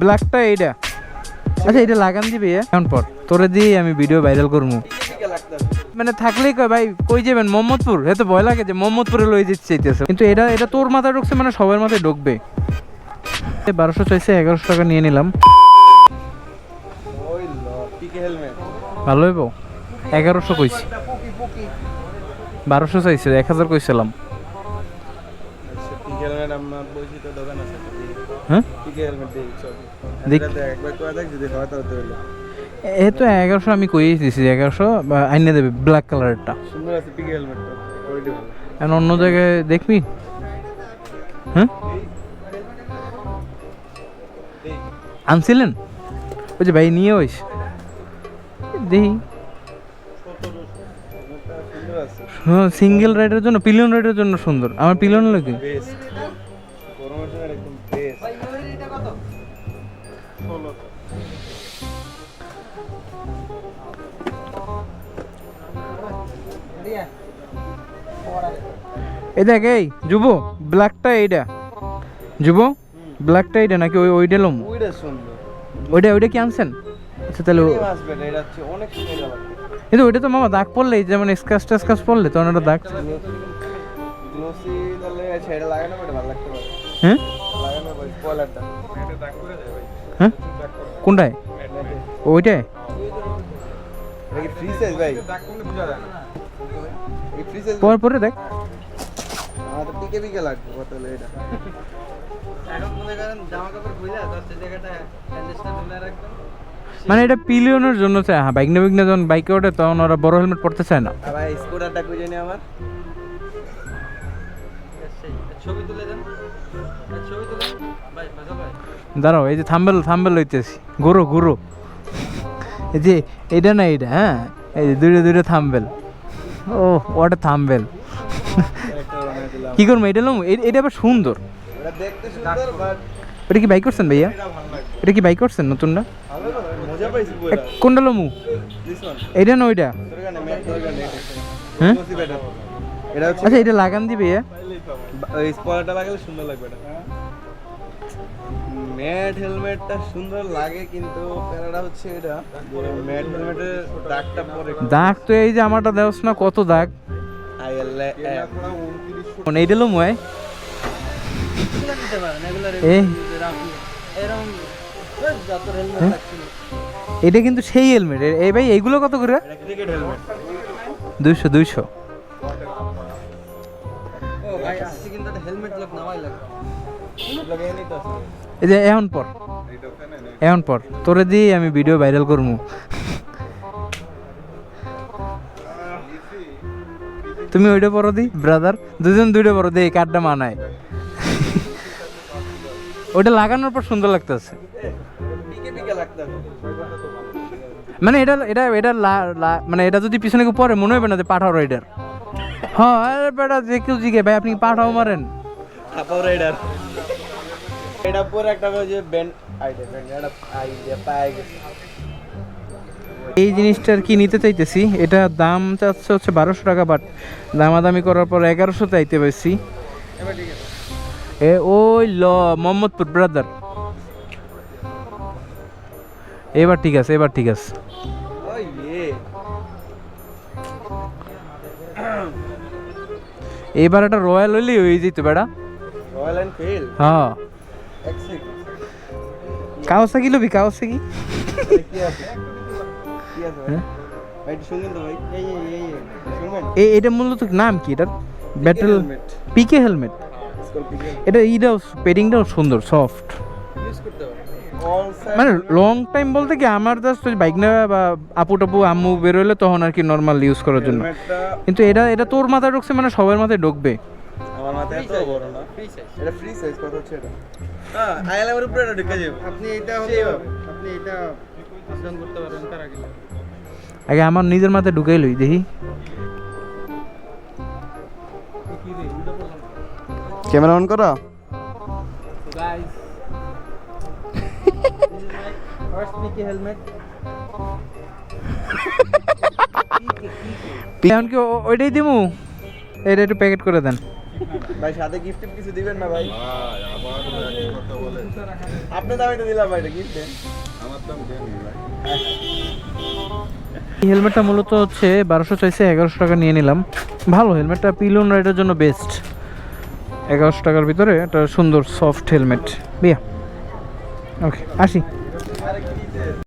ব্ল্যাকটা এইটা। আচ্ছা এটা লাগান দিবি? এখন পর। তোরে দিয়ে আমি ভিডিও ভাইরাল করব মানে থাকলেই কয়, ভাই, কই যাবেন? মোহাম্মদপুর? এত ভয় লাগে যে মোহাম্মদপুরে লয়ে যেতে চাইতেছে। কিন্তু এটা এটা তোর মাথায় ঢুকছে মানে সবার মাথায় ঢুকবে। বারোশো চাইছে, এগারোশো টাকা নিয়ে নিলাম। ভালো হইব? এগারোশো কইছি। বারোশো চাইছে, এক হাজার কইছিলাম। হ্যাঁ? এ তো এগারোশো আমি কইয়ে দিছি এগারোশো আইনে দেবে ব্ল্যাক কালারটা এখন অন্য জায়গায় দেখবি? হ্যাঁ? আনছিলেন? ওই যে ভাই নিয়ে ওইস দেখি। সিঙ্গেল রাইডের জন্য পিলিয়ন রাইডের জন্য সুন্দর। আমার পিলিয়ন লাগে এই দেখ এই যুব ব্ল্যাকটা এইটা যুব ব্ল্যাকটা এইটা নাকি ওই ওইটা লম। ওইটা ওইটা কি আনছেন? আচ্ছা তাহলে কিন্তু ওইটা তো মামা দাগ পড়লে যেমন স্কাচ টাস্কাচ পড়লে তখন ওটা দাগ হ্যাঁ? হ্যাঁ? কোনটায়? ওইটায়? পর পরে দেখ। মানে এটা পিলিয়নের জন্য চায়। হ্যাঁ বাইক না বাইক না যখন বাইকে ওঠে তখন ওরা বড় হেলমেট পড়তে চায় না। স্কুটারটা খুঁজে নি আমার ছবি তুলে দেন। ছবি তুলে দাঁড়াও এই যে থাম্বেল থাম্বেল লইতেছি গুরো গুরো। এই যে এটা না এইটা হ্যাঁ? এই যে দুইটা দুইটা থাম্বেল। ও ওটা থাম্বেল। কি করব এটা লম? এটা আবার সুন্দর। এটা কি বাইক করছেন ভাইয়া? এটা কি বাইক করছেন নতুনটা? কোনটা লমু? এটা না ওইটা? হ্যাঁ? আচ্ছা এটা লাগান দিবে? ওই স্পয়লারটা লাগালে সুন্দর লাগবে এটা। ম্যাট হেলমেটটা সুন্দর লাগে কিন্তু প্যারাটা হচ্ছে এটা। ম্যাট হেলমেটের দাগটা পরে। দাগ তো এই যে আমারটা দেওস না কত দাগ? মানে এইটা লমু এ? এ। এরকম যত হেলমেট হ্যাঁ? লাগছিল এটা কিন্তু সেই হেলমেট। এই ভাই এইগুলো কত করে? এটা ক্রিকেট হেলমেট দুইশো দুইশো। এই যে এখন পর। এখন পর। তোরে দিয়ে আমি ভিডিও ভাইরাল করব তুমি ওইটা পরো দি ব্রাদার দুজন দুইটা পরো দি, এই কার্ডটা মানায়। ওইটা লাগানোর পর সুন্দর লাগতেছে। মানে এটা এটা এটা মানে এটা যদি পিছনে পরে, মনে হবে না যে পাঠাও রাইডার হ্যাঁ বেটা, যে কেউ জিগে ভাই, আপনি পাঠাও মারেন? রাইডার এটা পুরো একটা যে ব্যান্ড আইডিয়া ব্যান্ড এটা আইডিয়া গেছে। এই জিনিসটার কি নিতে চাইতেছি? এটা দাম চাচ্ছে হচ্ছে বারোশো টাকা বাট দামাদামি করার পর এগারোশো চাইতে পারছি। এবার এ ওই ল মোহাম্মদপুর ব্রাদার এবার ঠিক আছে এবার ঠিক আছে। এবার একটা রয়্যাল হইলেই হয়ে যেত বেড়া। রয়্যাল এনফিল্ড হ্যাঁ। এক সেকেন্ড কি লবি? কাওসা কি? কি আছে কি আছে ভাই হ্যাঁ? এই এটা মূলত নাম কি? এটার ব্যাটেল পিকে হেলমেট এটা ইটাও পেডিংটাও সুন্দর সফট মানে লং টাইম বলতে কি আমার জাস্ট ওই বাইক না বা আপু টাপু আম্মু বেরোলে তখন আর কি নর্মাল ইউজ করার জন্য। কিন্তু এটা এটা তোর মাথায় ঢুকছে মানে সবার মাথায় ঢুকবে। আমার মাথায় এত বড় না। এটা ফ্রি সাইজ কত হচ্ছে এটা। হ্যাঁ আইএলএম এর উপরে এটা ঢুকে যাবে। আপনি এটা হচ্ছে আপনি এটা আসান করতে পারবেন তার আগে। আগে আমার নিজের মাথায় ঢুকাই লই দেখি। ক্যামেরা অন করো। গাইস ফার্স্ট পিকে হেলমেট এখন কি ওইটাই দিমু? এটা একটু প্যাকেট করে দেন। ভাই সাথে গিফট কিছু দিবেন না ভাই? আপনি দামে তো দিলাম ভাই এটা গিফট আমার দাম দেননি ভাই। এই হেলমেটটা মূলত হচ্ছে বারোশো চাইছে এগারোশো টাকা নিয়ে নিলাম। ভালো হেলমেটটা পিলন রাইডের জন্য বেস্ট এগারোশো টাকার ভিতরে একটা সুন্দর সফট হেলমেট। বিয়া। ওকে আসি।